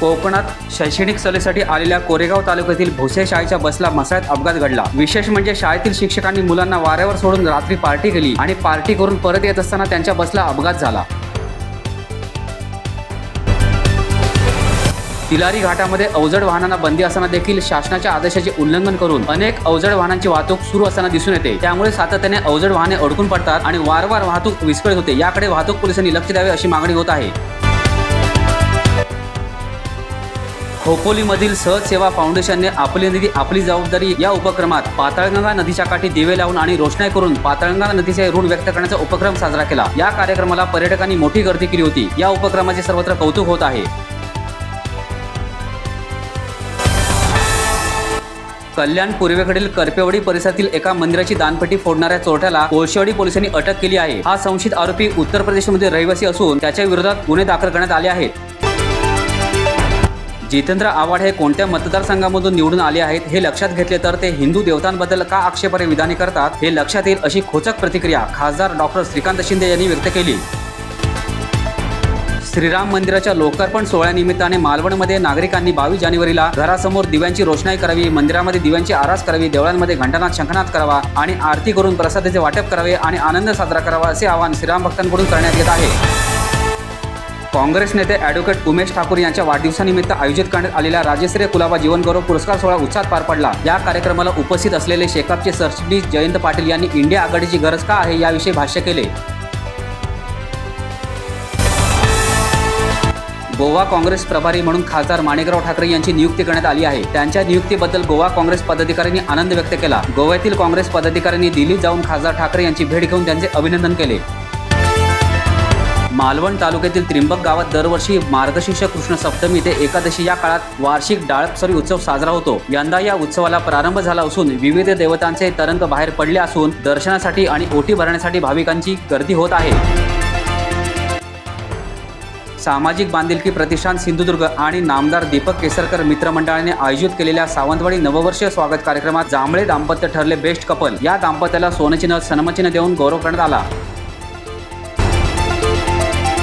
कोकणात शैक्षणिक सलेसाठी आलेल्या कोरेगाव तालुक्यातील भोसे शाळेच्या बसला मसाळ्यात अपघात घडला. विशेष म्हणजे शाळेतील शिक्षकांनी मुलांना वाऱ्यावर सोडून रात्री पार्टी केली आणि पार्टी करून परत येत असताना त्यांच्या बसला अपघात झाला. तिलारी घाटामध्ये अवजड वाहनांना बंदी असताना देखील शासनाच्या आदेशाचे उल्लंघन करून अनेक अवजड वाहनांची वाहतूक सुरू असताना दिसून येते. त्यामुळे सातत्याने अवजड वाहने अडकून पडतात आणि वारंवार वाहतूक विस्कळीत होते. याकडे वाहतूक पोलिसांनी लक्ष द्यावे अशी मागणी होत आहे. खोपोलीमधील सहज सेवा फाउंडेशनने आपली निधी आपली जबाबदारी या उपक्रमात पाताळगंगा नदीच्या काठी दिवे लावून आणि रोषणाई करून पाताळगंगा नदीचे ऋण व्यक्त करण्याचा उपक्रम साजरा केला. या कार्यक्रमाला पर्यटकांनी मोठी गर्दी केली होती. या उपक्रमाचे सर्वत्र कौतुक होत आहे. कल्याण पूर्वेकडील करपेवाडी परिसरातील एका मंदिराची दानपेटी फोडणाऱ्या चोरट्याला कोळशेवाडी पोलिसांनी अटक केली आहे. हा संशयित आरोपी उत्तर प्रदेशमध्ये रहिवासी असून त्याच्या विरोधात गुन्हे दाखल करण्यात आले आहेत. जितेंद्र आव्हाड हे कोणत्या मतदारसंघामधून निवडून आले आहेत हे लक्षात घेतले तर ते हिंदू देवतांबद्दल का आक्षेपारे विधाने करतात हे लक्षात येईल अशी खोचक प्रतिक्रिया खासदार डॉक्टर श्रीकांत शिंदे यांनी व्यक्त केली. श्रीराम मंदिराच्या लोकार्पण सोहळ्यानिमित्ताने मालवणमध्ये नागरिकांनी बावीस जानेवारीला घरासमोर दिव्यांची रोषणाई करावी मंदिरामध्ये दिव्यांची आरास करावी देवळांमध्ये घंटानाथ शंखनाथ करावा आणि आरती करून प्रसादाचे वाटप करावे आणि आनंद साजरा करावा असे आवाहन श्रीराम भक्तांकडून करण्यात येत आहे. काँग्रेस नेते ॲडव्होकेट उमेश ठाकूर यांच्या वाढदिवसानिमित्त आयोजित करण्यात आलेल्या राज्यस्तरीय कुलाबा जीवनगौरव पुरस्कार सोहळा उत्साहात पार पडला. या कार्यक्रमाला उपस्थित असलेले शेकापचे सरचिटणीस जयंत पाटील यांनी इंडिया आघाडीची गरज का आहे याविषयी भाष्य केले. गोवा काँग्रेस प्रभारी म्हणून खासदार माणिकराव ठाकरे यांची नियुक्ती करण्यात आली आहे. त्यांच्या नियुक्तीबद्दल गोवा काँग्रेस पदाधिकाऱ्यांनी आनंद व्यक्त केला. गोव्यातील काँग्रेस पदाधिकाऱ्यांनी दिल्लीत जाऊन खासदार ठाकरे यांची भेट घेऊन त्यांचे अभिनंदन केले. मालवण तालुक्यातील त्रिंबक गावात दरवर्षी मार्गशीर्ष कृष्ण सप्तमी ते एकादशी या काळात वार्षिक डाळपसरी उत्सव साजरा होतो. यंदा या उत्सवाला प्रारंभ झाला असून विविध देवतांचे तरंग बाहेर पडले असून दर्शनासाठी आणि ओटी भरण्यासाठी भाविकांची गर्दी होत आहे. सामाजिक बांधिलकी प्रतिष्ठान सिंधुदुर्ग आणि नामदार दीपक केसरकर मित्रमंडळाने आयोजित केलेल्या सावंतवाडी नववर्ष स्वागत कार्यक्रमात जांभळे दाम्पत्य ठरले बेस्ट कपल. या दाम्पत्याला सोनचिन्ह नथ सन्मानचिन्ह देऊन गौरव करण्यात आला.